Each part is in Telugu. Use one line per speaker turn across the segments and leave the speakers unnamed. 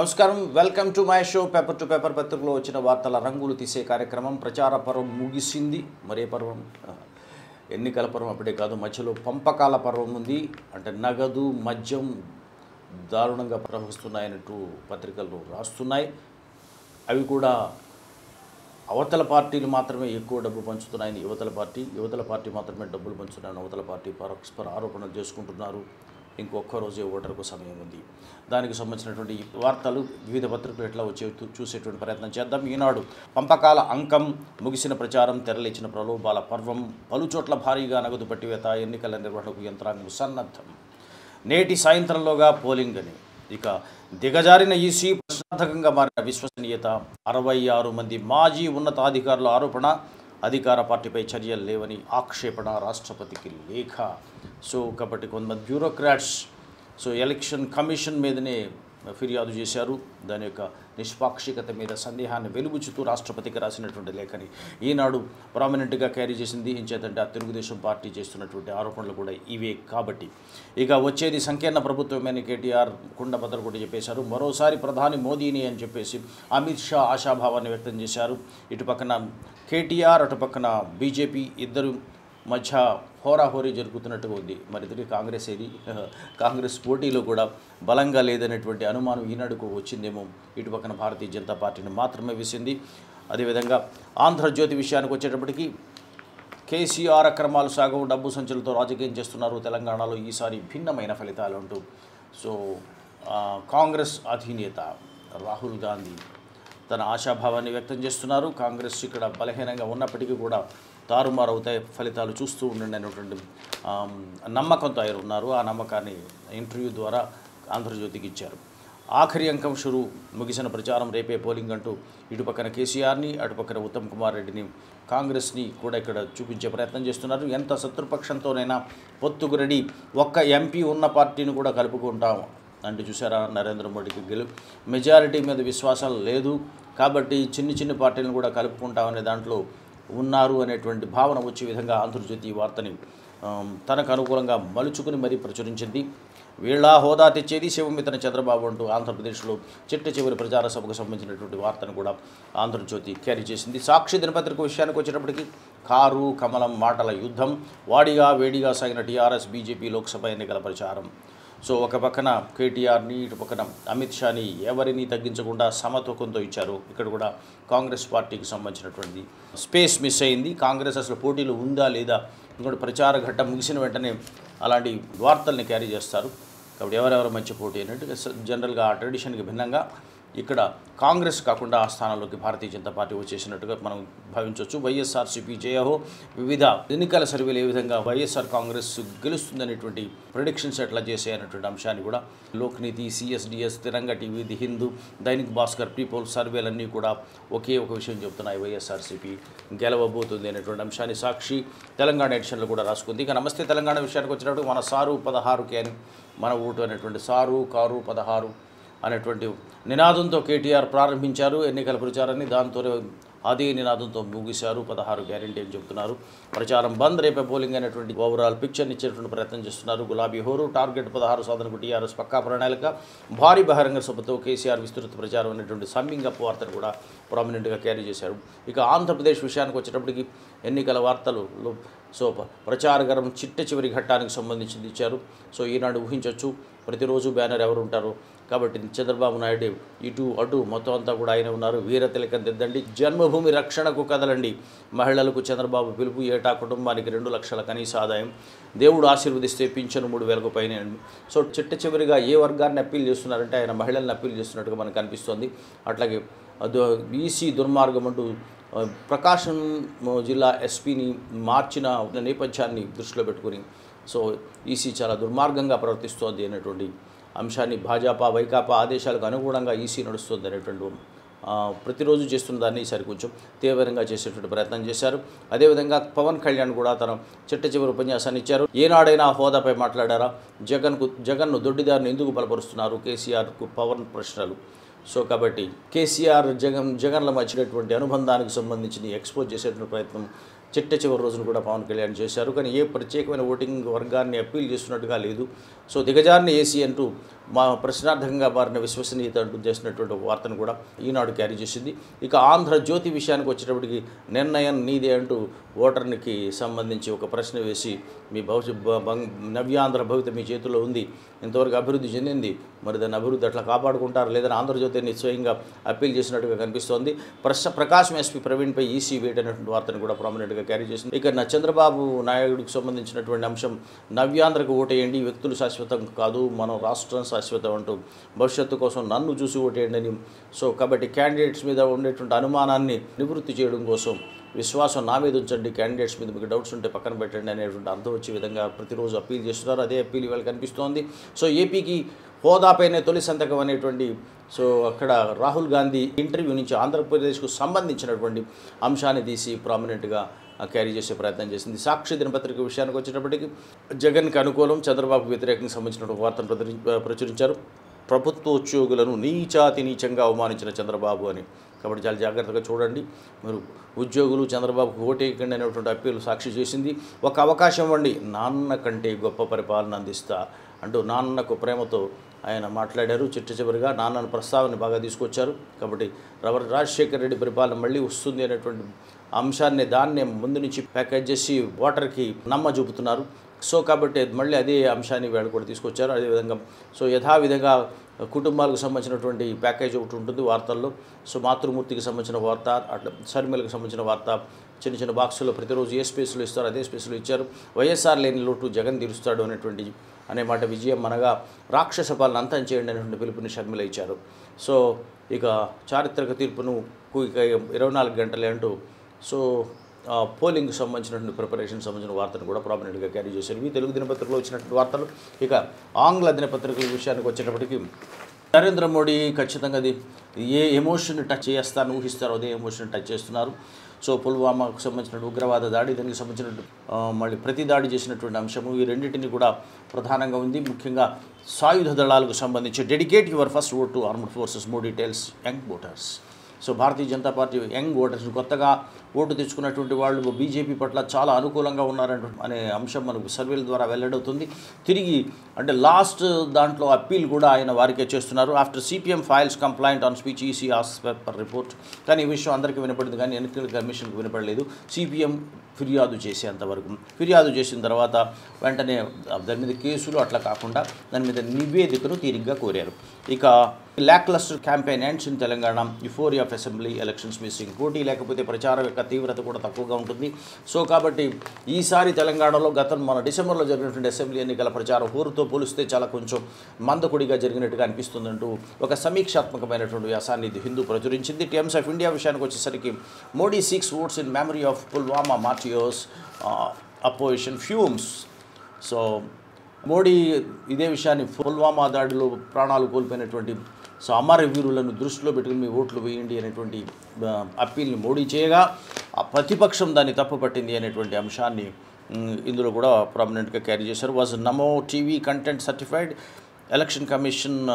నమస్కారం. Welcome to my show paper to paper పత్రికలో వచ్చిన వార్తల రంగులు తీసే కార్యక్రమం ప్రచార పర్వం ముగిసింది. మరే పర్వం? ఎన్నికల పర్వం అప్పుడే కాదు మధ్యలో పంపకాల పర్వం ఉంది. అంటే నగదు మద్యం దారుణంగా ప్రవహిస్తున్నాయన్నట్టు పత్రికలు రాస్తున్నాయి. అవి కూడా అవతల పార్టీలు మాత్రమే ఎక్కువ డబ్బు పంచుతున్నాయని యువతల పార్టీ యువతల పార్టీ మాత్రమే డబ్బులు పంచుతున్నాయని అవతల పార్టీ పరస్పర ఆరోపణలు చేసుకుంటున్నారు. ఇంకొక్క రోజే ఓటర్కు సమయం ఉంది. దానికి సంబంధించినటువంటి వార్తలు వివిధ పత్రికలు ఎట్లా వచ్చే చూసేటువంటి ప్రయత్నం చేద్దాం. ఈనాడు పంపకాల అంకం ముగిసిన ప్రచారం తెరలేచిన ప్రలోభాల పర్వం పలుచోట్ల భారీగా నగదు పట్టివేత ఎన్నికల నిర్వహణకు యంత్రాంగం సన్నద్ధం. నేటి సాయంత్రంలోగా పోలింగ్ అని. ఇక దిగజారిన ఈసీ ప్రశ్నార్థకంగా మారిన విశ్వసనీయత అరవై ఆరు మంది మాజీ ఉన్నతాధికారుల ఆరోపణ అధికార పార్టీపై చర్యలు లేవని ఆక్షేపణ రాష్ట్రపతికి లేఖ. సో కాబట్టి కొంతమంది బ్యూరోక్రాట్స్ సో ఎలక్షన్ కమిషన్ మీదనే ఫిర్యాదు చేశారు. దాని యొక్క నిష్పాక్షికత మీద సందేహాన్ని వెలుగుచుతూ రాష్ట్రపతికి రాసినటువంటి లేఖని ఈనాడు ప్రామినెంట్గా క్యారీ చేసింది. ఏంచేతంటే ఆ తెలుగుదేశం పార్టీ చేస్తున్నటువంటి ఆరోపణలు కూడా ఇవే కాబట్టి. ఇక వచ్చేది సంకీర్ణ ప్రభుత్వమైన కేటీఆర్ కుండభద్ర కూడా చెప్పేశారు. మరోసారి ప్రధాని మోదీని అని చెప్పేసి అమిత్ షా ఆశాభావాన్ని వ్యక్తం చేశారు. ఇటు పక్కన కేటీఆర్ అటు పక్కన బీజేపీ ఇద్దరు మధ్య హోరాహోరీ జరుగుతున్నట్టుగా ఉంది. మరి ఇద్దరికి కాంగ్రెస్ ఏది? కాంగ్రెస్ పోటీలో కూడా బలంగా లేదనేటువంటి అనుమానం ఈనాడుకు వచ్చిందేమో. ఇటు పక్కన భారతీయ జనతా పార్టీని మాత్రమే వేసింది అదేవిధంగా ఆంధ్రజ్యోతి విషయానికి వచ్చేటప్పటికీ కేసీఆర్ అక్రమాలు సాగు డబ్బు సంచులతో రాజకీయం చేస్తున్నారు తెలంగాణలో ఈసారి భిన్నమైన ఫలితాలు అంటూ. సో కాంగ్రెస్ అధినేత రాహుల్ గాంధీ తన ఆశాభావాన్ని వ్యక్తం చేస్తున్నారు. కాంగ్రెస్ ఇక్కడ బలహీనంగా ఉన్నప్పటికీ కూడా తారుమారు అవుతాయి ఫలితాలు చూస్తూ ఉండండి అనేటువంటి నమ్మకంతో ఆయన ఉన్నారు. ఆ నమ్మకాన్ని ఇంటర్వ్యూ ద్వారా ఆంధ్రజ్యోతికి ఇచ్చారు. ఆఖరి అంకం షురు ముగిసిన ప్రచారం రేపే పోలింగ్ అంటూ ఇటుపక్కన కేసీఆర్ని అటుపక్కన ఉత్తమ్ కుమార్ రెడ్డిని కాంగ్రెస్ని కూడా ఇక్కడ చూపించే ప్రయత్నం చేస్తున్నారు. ఎంత శత్రుపక్షంతోనైనా పొత్తుకు రెడీ ఒక్క ఎంపీ ఉన్న పార్టీని కూడా కలుపుకుంటాం అంటే చూసారా నరేంద్ర మోడీకి గెలు. మెజారిటీ మీద విశ్వాసం లేదు కాబట్టి చిన్ని చిన్ని పార్టీలను కూడా కలుపుకుంటామనే దాంట్లో ఉన్నారు అనేటువంటి భావన వచ్చే విధంగా ఆంధ్రజ్యోతి ఈ వార్తని తనకు అనుకూలంగా మలుచుకుని మరీ ప్రచురించింది. వీళ్ళ హోదా తెచ్చేది శివమితన చంద్రబాబు అంటూ ఆంధ్రప్రదేశ్లో చిట్ట చివరి ప్రచార సభకు సంబంధించినటువంటి వార్తను కూడా ఆంధ్రజ్యోతి క్యారీ చేసింది. సాక్షి దినపత్రిక విషయానికి వచ్చేటప్పటికి కారు కమలం మాటల యుద్ధం వాడిగా వేడిగా సాగిన టీఆర్ఎస్ బీజేపీ లోక్సభ ఎన్నికల ప్రచారం. సో ఒక పక్కన కేటీఆర్ని ఇటు పక్కన అమిత్ షాని ఎవరిని తగ్గించకుండా సమతూకంతో ఇచ్చారు. ఇక్కడ కూడా కాంగ్రెస్ పార్టీకి సంబంధించినటువంటి స్పేస్ మిస్ అయింది. కాంగ్రెస్ అసలు పోటీలు ఉందా లేదా ఇంకోటి ప్రచార ఘట్టం ముగిసిన వెంటనే అలాంటి వార్తల్ని క్యారీ చేస్తారు. కాబట్టి ఎవరెవరు మంచి పోటీ అన్నట్టు జనరల్గా ఆ ట్రెడిషన్కి భిన్నంగా ఇక్కడ కాంగ్రెస్ కాకుండా ఆ స్థానంలోకి భారతీయ జనతా పార్టీ వచ్చేసినట్టుగా మనం భావించవచ్చు. వైఎస్ఆర్సీపీ జయహో వివిధ ఎన్నికల సర్వేలు ఏ విధంగా వైఎస్ఆర్ కాంగ్రెస్ గెలుస్తుందనేటువంటి ప్రొడిక్షన్స్ ఎట్లా చేసే అంశాన్ని కూడా Lokniti CSDS Tiranga TV the Hindu Dainik Bhaskar people సర్వేలన్నీ కూడా ఒకే ఒక విషయం చెప్తున్నాయి. వైఎస్ఆర్సీపీ గెలవబోతుంది అనేటువంటి అంశాన్ని సాక్షి తెలంగాణ ఎడిషన్లో కూడా రాసుకుంది. ఇక నమస్తే తెలంగాణ విషయానికి వచ్చినప్పుడు మన సారు పదహారుకి అని మన ఓటు అనేటువంటి సారు కారు పదహారు అనేటువంటి నినాదంతో కేటీఆర్ ప్రారంభించారు ఎన్నికల ప్రచారాన్ని దాంతో అదే నినాదంతో ముగిశారు పదహారు గ్యారెంటీ అని చెప్తున్నారు. ప్రచారం బంద్ రేపే పోలింగ్ అనేటువంటి ఓవరాల్ పిక్చర్ని ఇచ్చేటువంటి ప్రయత్నం చేస్తున్నారు. గులాబీ హోరు టార్గెట్ పదహారు సాధనకు టీఆర్ఎస్ పక్కా ప్రణాళిక. భారీ బహిరంగ సభతో కేసీఆర్ విస్తృత ప్రచారం అనేటువంటి సమ్మింగ్ అప్ వార్తను కూడా ప్రామినెంట్గా క్యారీ చేశారు. ఇక ఆంధ్రప్రదేశ్ విషయానికి వచ్చేటప్పటికి ఎన్నికల వార్తలు సో ప్రచారగరం చిట్ట చివరి ఘట్టానికి సంబంధించింది ఇచ్చారు. సో ఈనాడు ఊహించవచ్చు ప్రతిరోజు బ్యానర్ ఎవరు ఉంటారు. కాబట్టి చంద్రబాబు నాయుడు ఇటు అటు మొత్తం అంతా కూడా ఆయన ఉన్నారు. వీర తిలకం దిద్దండి. జన్మభూమి రక్షణకు కదలండి. మహిళలకు చంద్రబాబు పిలుపు ఏటా కుటుంబానికి రెండు లక్షల కనీస ఆదాయం. దేవుడు ఆశీర్వదిస్తే పింఛను మూడు వేలకు పైన సో చిట్ట చివరిగా ఏ వర్గాన్ని అప్పీల్ చేస్తున్నారంటే ఆయన మహిళల్ని అప్పీల్ చేస్తున్నట్టుగా మనకు కనిపిస్తోంది అట్లాగే బీసీ ఈసీ దుర్మార్గం అంటూ ప్రకాశం జిల్లా ఎస్పీని మార్చిన నేపథ్యాన్ని దృష్టిలో పెట్టుకుని సో ఈసీ చాలా దుర్మార్గంగా ప్రవర్తిస్తోంది అనేటువంటి అంశాన్ని భాజపా వైకాపా ఆదేశాలకు అనుగుణంగా ఈసీ నడుస్తుంది అనేటువంటి ప్రతిరోజు చేస్తున్న దాన్ని ఈసారి కొంచెం తీవ్రంగా చేసేటువంటి ప్రయత్నం చేశారు. అదేవిధంగా పవన్ కళ్యాణ్ కూడా తన చిట్ట చివరి ఉపన్యాసాన్ని ఇచ్చారు. ఏనాడైనా హోదాపై మాట్లాడారా? జగన్కు జగన్ను దొడ్డిదారిని ఎందుకు బలపరుస్తున్నారు? కేసీఆర్కు పవన్ ప్రశ్నలు. సో కాబట్టి కేసీఆర్ జగన్ జగన్ల మధ్యనటువంటి అనుబంధానికి సంబంధించి ఎక్స్పోజ్ చేసేటువంటి ప్రయత్నం చిట్ట చివరి రోజున కూడా పవన్ కళ్యాణ్ చేశారు. కానీ ఏ ప్రత్యేకమైన ఓటింగ్ వర్గాన్ని అప్పీల్ చేస్తున్నట్టుగా లేదు. సో దిగజారిన ఏసీ అంటూ మా ప్రశ్నార్థకంగా మారిన విశ్వసనీయత చేసినటువంటి వార్తను కూడా ఈనాడు క్యారీ చేసింది. ఇక ఆంధ్రజ్యోతి విషయానికి వచ్చేటప్పటికి నిర్ణయం నీదే అంటూ ఓటర్నికి సంబంధించి ఒక ప్రశ్న వేసి మీ భవిష్యత్ నవ్యాంధ్ర భవిత మీ చేతిలో ఉంది. ఇంతవరకు అభివృద్ధి చెందింది. మరి దాని అభివృద్ధి అట్లా కాపాడుకుంటారు? లేదని ఆంధ్రజ్యోతిని స్వయంగా అప్పీల్ చేసినట్టుగా కనిపిస్తోంది. ప్రశ్న ప్రకాశం ఎస్పీ ప్రవీణ్పై ఈసీ వేట్ అనేటువంటి వార్తను కూడా ప్రామినెంట్గా క్యారీ చేసింది. ఇక నా చంద్రబాబు నాయుడుకు సంబంధించినటువంటి అంశం నవ్యాంధ్రకు ఓటేయండి వ్యక్తులు శాశ్వతం కాదు మనం రాష్ట్రం శాశ్వతం అంటూ భవిష్యత్తు కోసం నన్ను చూసి ఓటేయండి సో కాబట్టి క్యాండిడేట్స్ మీద ఉండేటువంటి అనుమానాన్ని నివృత్తి చేయడం కోసం విశ్వాసం నా మీద ఉంచండి క్యాండిడేట్స్ మీద మీకు డౌట్స్ ఉంటే పక్కన పెట్టండి అనేటువంటి అర్థం వచ్చే విధంగా ప్రతిరోజు అప్పీల్ చేస్తున్నారు. అదే అప్పీల్ ఇవాళ కనిపిస్తోంది. సో ఏపీకి హోదాపైనే తొలి సంతకం అనేటువంటి సో అక్కడ రాహుల్ గాంధీ ఇంటర్వ్యూ నుంచి ఆంధ్రప్రదేశ్కు సంబంధించినటువంటి అంశాన్ని తీసి ప్రామినెంట్గా క్యారీ చేసే ప్రయత్నం చేసింది. సాక్షి దినపత్రిక విషయానికి వచ్చేటప్పటికి జగన్కి అనుకూలం చంద్రబాబు వ్యతిరేకంగా సంబంధించిన వార్తను ప్రచురి- ప్రచురించారు. ప్రభుత్వ ఉద్యోగులను నీచాతి నీచంగా అవమానించిన చంద్రబాబు అని. కాబట్టి చాలా జాగ్రత్తగా చూడండి. మీరు ఉద్యోగులు చంద్రబాబుకు ఓటేయకండి అనేటువంటి అప్పీలు సాక్షి చేసింది. ఒక అవకాశం ఇవ్వండి. నాన్న కంటే గొప్ప పరిపాలన అందిస్తా అంటూ నాన్నకు ప్రేమతో ఆయన మాట్లాడారు. చిట్ట చివరిగా నాన్నను ప్రస్తావన బాగా తీసుకొచ్చారు. కాబట్టి రవ రాజశేఖర రెడ్డి పరిపాలన మళ్ళీ వస్తుంది అనేటువంటి అంశాన్ని దాన్నే ముందు నుంచి ప్యాకేజ్ చేసి ఓటర్కి నమ్మ చూపుతున్నారు సో కాబట్టి మళ్ళీ అదే అంశాన్ని వీళ్ళు కూడా తీసుకొచ్చారు. అదేవిధంగా సో యథావిధంగా కుటుంబాలకు సంబంధించినటువంటి ప్యాకేజ్ ఒకటి ఉంటుంది వార్తల్లో. సో మాతృమూర్తికి సంబంధించిన వార్త అట్లా షర్మిలకు సంబంధించిన వార్త చిన్న చిన్న బాక్సుల్లో ప్రతిరోజు ఏ స్పేస్లో ఇస్తారో అదే స్పేస్లో ఇచ్చారు. వైఎస్ఆర్ లేని లోటు జగన్ తీరుస్తాడు అనేటువంటి అనే మాట విజయం అనగా రాక్షస పాలన అంతం చేయండి అనేటువంటి పిలుపుని షర్మిల ఇచ్చారు. సో ఇక చారిత్రక తీర్పును ఇక ఇరవై నాలుగు గంటలే అంటూ సో పోలింగ్కి సంబంధించినటువంటి ప్రిపరేషన్ సంబంధించిన వార్తను కూడా ప్రామినెంట్గా క్యారీ చేశారు. ఇవి తెలుగు దినపత్రికలో వచ్చినటువంటి వార్తలు ఇక ఆంగ్ల దినపత్రికల విషయానికి వచ్చేటప్పటికి నరేంద్ర మోడీ ఖచ్చితంగా అది ఏ ఎమోషన్ టచ్ చేస్తారని ఊహిస్తారో అదే ఎమోషన్ టచ్ చేస్తున్నారు. సో పుల్వామాకు సంబంధించిన ఉగ్రవాద దాడి దానికి సంబంధించిన మళ్ళీ ప్రతి దాడి చేసినటువంటి అంశము ఈ రెండింటిని కూడా ప్రధానంగా ఉంది. ముఖ్యంగా సాయుధ దళాలకు సంబంధించి dedicate your first vote to armed forces more details young voters so Bharatiya Janata party young voters కొత్తగా ఓటు తెచ్చుకున్నటువంటి వాళ్ళు బీజేపీ పట్ల చాలా అనుకూలంగా ఉన్నారంట అనే అంశం మనకు సర్వేల ద్వారా వెల్లడవుతుంది. తిరిగి అంటే లాస్ట్ దాంట్లో అప్పీల్ కూడా ఆయన వారికే చేస్తున్నారు. After CPM files complaint on speech EC as paper report. కానీ ఈ విషయం అందరికీ వినపడింది కానీ ఎన్నికల కమిషన్కి వినపడలేదు. సిపిఎం ఫిర్యాదు చేసేంతవరకు ఫిర్యాదు చేసిన తర్వాత వెంటనే దాని మీద కేసులు అట్లా కాకుండా దాని మీద నివేదికను తీరిగ్గా కోరారు. ఇక lacklustre campaign ends in Telangana euphoria of assembly elections missing పోటీ లేకపోతే ప్రచార యొక్క తీవ్రత కూడా తక్కువగా ఉంటుంది. సో కాబట్టి ఈసారి తెలంగాణలో గతం మన డిసెంబర్లో జరిగినటువంటి అసెంబ్లీ ఎన్నికల ప్రచారం ఊరుతో పోలిస్తే చాలా కొంచెం మందకొడిగా జరిగినట్టుగా అనిపిస్తుందంటూ ఒక సమీక్షాత్మకమైనటువంటి వ్యాసాన్ని ఇది హిందూ ప్రచురించింది. టైమ్స్ ఆఫ్ ఇండియా విషయానికి వచ్చేసరికి Modi seeks votes in memory of Pulwama martyrs opposition fumes. So Modi ఇదే విషయాన్ని పుల్వామా దాడిలో ప్రాణాలు కోల్పోయినటువంటి సో అమరవీరులను దృష్టిలో పెట్టుకుని మీ ఓట్లు వేయండి అనేటువంటి అప్పీల్ని మోడీ చేయగా ఆ ప్రతిపక్షం దాన్ని తప్పుపట్టింది అనేటువంటి అంశాన్ని ఇందులో కూడా ప్రామినెంట్గా క్యారీ చేశారు. Was NaMo TV content certified election commission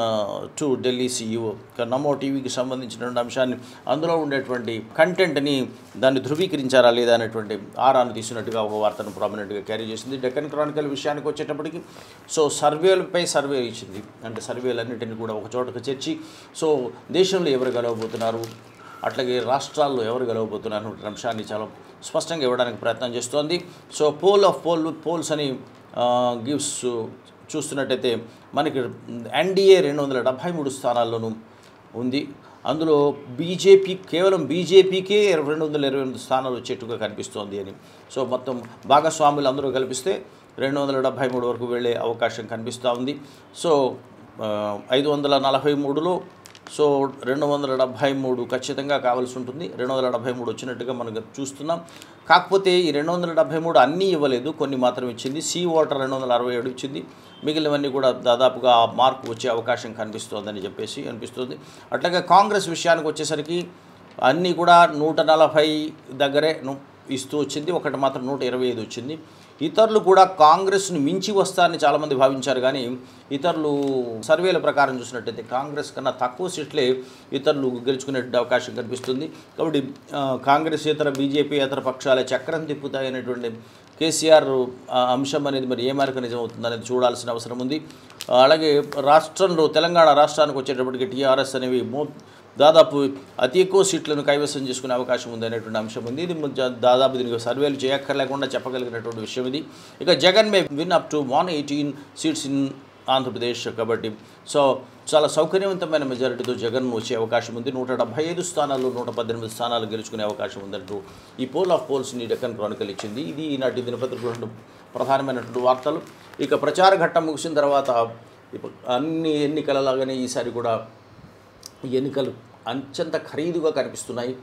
to Delhi CEO NaMo టీవీకి సంబంధించినటువంటి అంశాన్ని అందులో ఉండేటువంటి కంటెంట్ని దాన్ని ధృవీకరించారా లేదా అనేటువంటి ఆరాను తీసినట్టుగా ఒక వార్తను ప్రామినెంట్గా క్యారీ చేసింది. డెక్కన్ క్రానికల్ విషయానికి వచ్చేటప్పటికి సో సర్వేలపై సర్వే ఇచ్చింది. అంటే సర్వేలన్నింటినీ కూడా ఒక చోటకు చేర్చి సో దేశంలో ఎవరు గెలవబోతున్నారు? అట్లాగే రాష్ట్రాల్లో ఎవరు గెలవబోతున్నారు అనే అంశాన్ని చాలా స్పష్టంగా ఇవ్వడానికి ప్రయత్నం చేస్తోంది. So poll of poll polls అని గివ్స్ చూస్తున్నట్టయితే మనకి ఎన్డీఏ రెండు వందల డెబ్భై మూడు స్థానాల్లోనూ ఉంది. అందులో బీజేపీ కేవలం బీజేపీకే రెండు వందల ఇరవై ఎనిమిది స్థానాలు వచ్చేట్టుగా కనిపిస్తోంది అని. సో మొత్తం భాగస్వాములు అందరూ కల్పిస్తే రెండు వందల డెబ్భై మూడు వరకు వెళ్ళే అవకాశం కనిపిస్తూ ఉంది. సో ఐదు వందల నలభై మూడులో సో రెండు వందల డెబ్భై మూడు ఖచ్చితంగా కావాల్సి ఉంటుంది. రెండు వందల డెబ్భై మూడు వచ్చినట్టుగా మనం చూస్తున్నాం. కాకపోతే ఈ రెండు వందల డెబ్భై మూడు అన్నీ ఇవ్వలేదు. కొన్ని మాత్రం ఇచ్చింది. సి వాటర్ రెండు వందల అరవై ఏడు ఇచ్చింది. మిగిలినవన్నీ కూడా దాదాపుగా ఆ వచ్చే అవకాశం కనిపిస్తోందని చెప్పేసి అనిపిస్తుంది. అట్లాగే కాంగ్రెస్ విషయానికి వచ్చేసరికి అన్నీ కూడా నూట నలభై దగ్గరే ఇస్తూ వచ్చింది. ఒకటి మాత్రం నూట ఇరవై ఐదు వచ్చింది. ఇతరులు కూడా కాంగ్రెస్ను మించి వస్తారని చాలామంది భావించారు. కానీ ఇతరులు సర్వేల ప్రకారం చూసినట్టయితే కాంగ్రెస్ కన్నా తక్కువ సీట్లే ఇతరులు గెలుచుకునే అవకాశం కనిపిస్తుంది. కాబట్టి కాంగ్రెస్ ఇతర బీజేపీ ఇతర పక్షాల చక్రం తిప్పుతాయనేటువంటి కేసీఆర్ అంశం అనేది మరి ఏ మేరకు నిజం చూడాల్సిన అవసరం ఉంది. అలాగే రాష్ట్రంలో తెలంగాణ రాష్ట్రానికి వచ్చేటప్పటికి టీఆర్ఎస్ అనేవి మో దాదాపు అతి ఎక్కువ సీట్లను కైవసం చేసుకునే అవకాశం ఉంది అనేటువంటి అంశం ఉంది. ఇది దాదాపు దీనికి సర్వేలు చేయక్కర్లేకుండా చెప్పగలిగినటువంటి విషయం ఇది. ఇక Jagan may win up to one eighteen seats in Andhra Pradesh కాబట్టి సో చాలా సౌకర్యవంతమైన మెజారిటీతో జగన్ వచ్చే అవకాశం ఉంది. నూట డెబ్బై ఐదు స్థానాల్లో నూట పద్దెనిమిది స్థానాలు గెలుచుకునే అవకాశం ఉందంటూ ఈ పోల్ ఆఫ్ పోల్స్ని డెక్కన్ క్రానికల్ ఇచ్చింది. ఇది ఈనాటి దినపత్రికలు ప్రధానమైనటువంటి వార్తలు. ఇక ప్రచార ఘట్టం ముగిసిన తర్వాత ఇప్పుడు అన్ని ఎన్నికలలాగానే ఈసారి కూడా ఎన్నికలు అత్యంత ఖరీదుగా కనిపిస్తున్నాయి.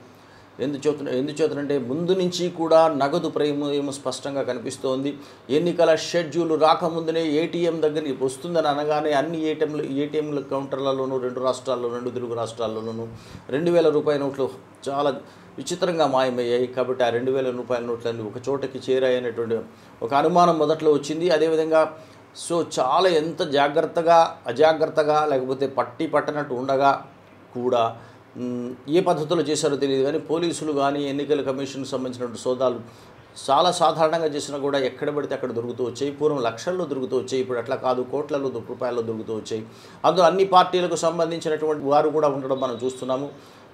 ఎందుచేత ఎందుచేతనంటే ముందు నుంచి కూడా నగదు ప్రేమ స్పష్టంగా కనిపిస్తోంది. ఎన్నికల షెడ్యూల్ రాకముందునే ఏటీఎం దగ్గరికి వస్తుందని అనగానే అన్ని ఏటీఎంలు ఏటీఎంల కౌంటర్లలోనూ రెండు రాష్ట్రాల్లో రెండు తెలుగు రాష్ట్రాల్లోనూ రెండు వేల రూపాయల నోట్లు చాలా విచిత్రంగా మాయమయ్యాయి. కాబట్టి ఆ రెండు వేల రూపాయల నోట్లన్నీ ఒక చోటకి చేరాయనేటువంటి ఒక అనుమానం మొదట్లో వచ్చింది. అదేవిధంగా సో చాలా ఎంత జాగ్రత్తగా అజాగ్రత్తగా లేకపోతే పట్టి పట్టనట్టు ఉండగా కూడా ఏ పద్ధతిలో చేశారో తెలియదు. కానీ పోలీసులు కానీ ఎన్నికల కమిషన్కి సంబంధించినటువంటి సోదాలు చాలా సాధారణంగా చేసినా కూడా ఎక్కడ పడితే అక్కడ దొరుకుతూ వచ్చాయి. పూర్వం లక్షల్లో దొరుకుతూ వచ్చాయి. ఇప్పుడు అట్లా కాదు కోట్లలో రూపాయల్లో దొరుకుతూ వచ్చాయి. అందులో అన్ని పార్టీలకు సంబంధించినటువంటి వారు కూడా ఉండడం మనం చూస్తున్నాము.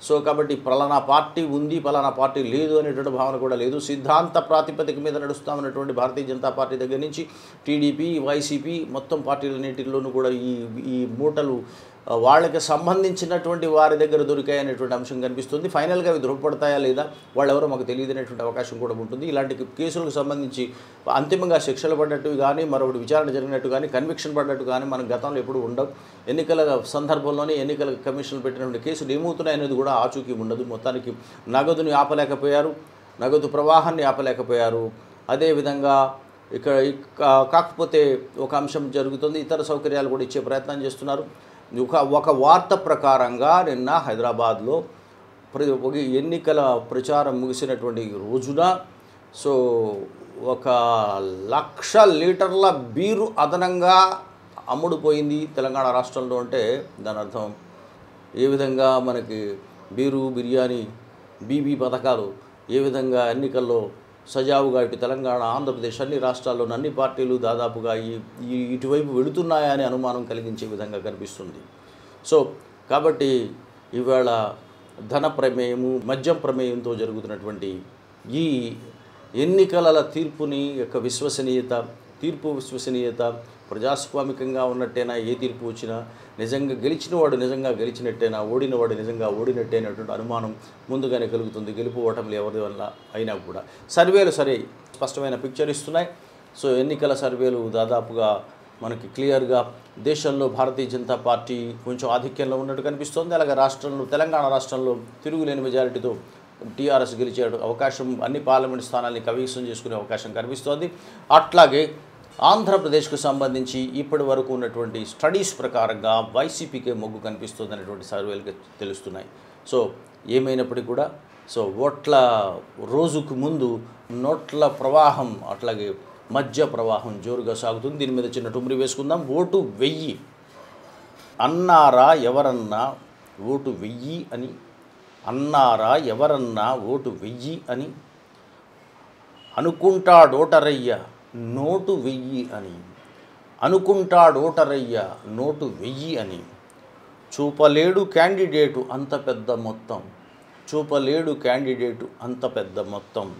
సో కాబట్టి పలానా పార్టీ ఉంది పలానా పార్టీ లేదు అనేటువంటి భావన కూడా లేదు. సిద్ధాంత ప్రాతిపదిక మీద నడుస్తామన్నటువంటి భారతీయ జనతా పార్టీ దగ్గర నుంచి టీడీపీ వైసీపీ మొత్తం పార్టీలన్నింటిలోనూ కూడా ఈ ఈ మూటలు వాళ్ళకి సంబంధించినటువంటి వారి దగ్గర దొరికాయనేటువంటి అంశం కనిపిస్తుంది. ఫైనల్గా అవి దొరకపడతాయా లేదా వాళ్ళు ఎవరో మాకు తెలియదు అనేటువంటి అవకాశం కూడా ఉంటుంది. ఇలాంటి కేసులకు సంబంధించి అంతిమంగా శిక్షలు పడ్డట్టు కానీ మరొకటి విచారణ జరిగినట్టు కానీ కన్విక్షన్ పడ్డట్టు కానీ మన గతంలో ఎప్పుడు ఉండవు. ఎన్నికల సందర్భంలోనే ఎన్నికల కమిషన్ పెట్టినటువంటి కేసులు ఏమవుతున్నాయనేది కూడా ఆచూకీ ఉండదు. మొత్తానికి నగదుని ఆపలేకపోయారు నగదు ప్రవాహాన్ని ఆపలేకపోయారు. అదేవిధంగా ఇక్కడ కాకపోతే ఒక అంశం జరుగుతుంది. ఇతర సౌకర్యాలు కూడా ఇచ్చే ప్రయత్నం చేస్తున్నారు. ఒక ఒక వార్త ప్రకారంగా నిన్న హైదరాబాద్లో ప్రతి ఎన్నికల ప్రచారం ముగిసినటువంటి రోజున సో ఒక లక్ష లీటర్ల బీరు అదనంగా అమ్ముడుపోయింది తెలంగాణ రాష్ట్రంలో అంటే దాని అర్థం ఏ విధంగా మనకి బీరు బిర్యానీ బీబీ పథకాలు ఏ విధంగా ఎన్నికల్లో సజావుగా ఇటు తెలంగాణ ఆంధ్రప్రదేశ్ అన్ని రాష్ట్రాల్లోని అన్ని పార్టీలు దాదాపుగా ఈ ఇటువైపు వెళుతున్నాయని అనుమానం కలిగించే విధంగా కనిపిస్తుంది. సో కాబట్టి ఇవాళ ధన ప్రమేయము మద్యం ప్రమేయంతో జరుగుతున్నటువంటి ఈ ఎన్నికల తీర్పుని యొక్క విశ్వసనీయత తీర్పు విశ్వసనీయత ప్రజాస్వామికంగా ఉన్నట్టేనా ఏ తీర్పు వచ్చినా నిజంగా గెలిచినవాడు నిజంగా గెలిచినట్టేనా ఓడినవాడు నిజంగా ఓడినట్టే అనేటువంటి అనుమానం ముందుగానే కలుగుతుంది. గెలుపు ఓటములు ఎవరి వల్ల అయినా కూడా. సర్వేలు సరే స్పష్టమైన పిక్చర్ ఇస్తున్నాయి. సో ఎన్నికల సర్వేలు దాదాపుగా మనకి క్లియర్గా దేశంలో భారతీయ జనతా పార్టీ కొంచెం ఆధిక్యంలో ఉన్నట్టు కనిపిస్తోంది. అలాగే రాష్ట్రంలో తెలంగాణ రాష్ట్రంలో తిరుగులేని మెజారిటీతో టీఆర్ఎస్ గెలిచే అవకాశం అన్ని పార్లమెంట్ స్థానాల్ని కవీసం చేసుకునే అవకాశం కనిపిస్తోంది. అట్లాగే ఆంధ్రప్రదేశ్కు సంబంధించి ఇప్పటి వరకు ఉన్నటువంటి స్టడీస్ ప్రకారంగా వైసీపీకే మొగ్గు కనిపిస్తుంది అనేటువంటి సర్వేలు తెలుస్తున్నాయి. సో ఏమైనప్పటికీ కూడా సో ఓట్ల రోజుకు ముందు నోట్ల ప్రవాహం అట్లాగే మధ్య ప్రవాహం జోరుగా సాగుతుంది. దీని మీద చిన్న టుమ్రి వేసుకుందాం. ఓటు వెయ్యి. అన్నారా ఎవరన్నా ఓటు వెయ్యి అని. అన్నారా ఎవరన్నా ఓటు వెయ్యి అని. అనుకుంటాడోటరయ్య. నోటు వెయ్యి అని. అనుకుంటాడోటరయ్య నోటు వెయ్యి అని. చూపలేడు క్యాండిడేటు అంత పెద్ద మొత్తం. చూపలేడు క్యాండిడేటు అంత పెద్ద మొత్తం.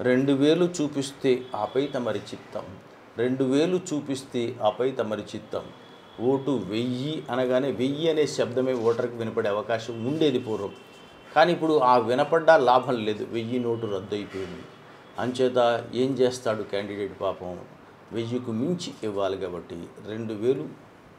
రెండు వేలు చూపిస్తే ఆపై తమరి చిత్తం. రెండు వేలు చూపిస్తే ఆపై తమరి చిత్తం. ఓటు వెయ్యి అనగానే వెయ్యి అనే శబ్దమే ఓటర్కి వినపడే అవకాశం ఉండేది పూర్వం. కానీ ఇప్పుడు ఆ వినపడ్డా లాభం లేదు. వెయ్యి నోటు రద్దు అయిపోయింది అంచేత ఏం చేస్తాడు క్యాండిడేట్ పాపం? వెయ్యికు మించి ఇవ్వాలి కాబట్టి రెండు వేలు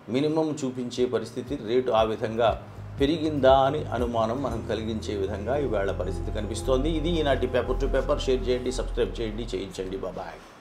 మినిమం చూపించే పరిస్థితి రేటు ఆ విధంగా పెరిగిందా అని అనుమానం మనం కలిగించే విధంగా ఈవేళ పరిస్థితి కనిపిస్తోంది. ఇది ఈనాటి పేపర్ టు పేపర్ షేర్ చేయండి సబ్స్క్రైబ్ చేయండి చేయించండి. బాబాయ్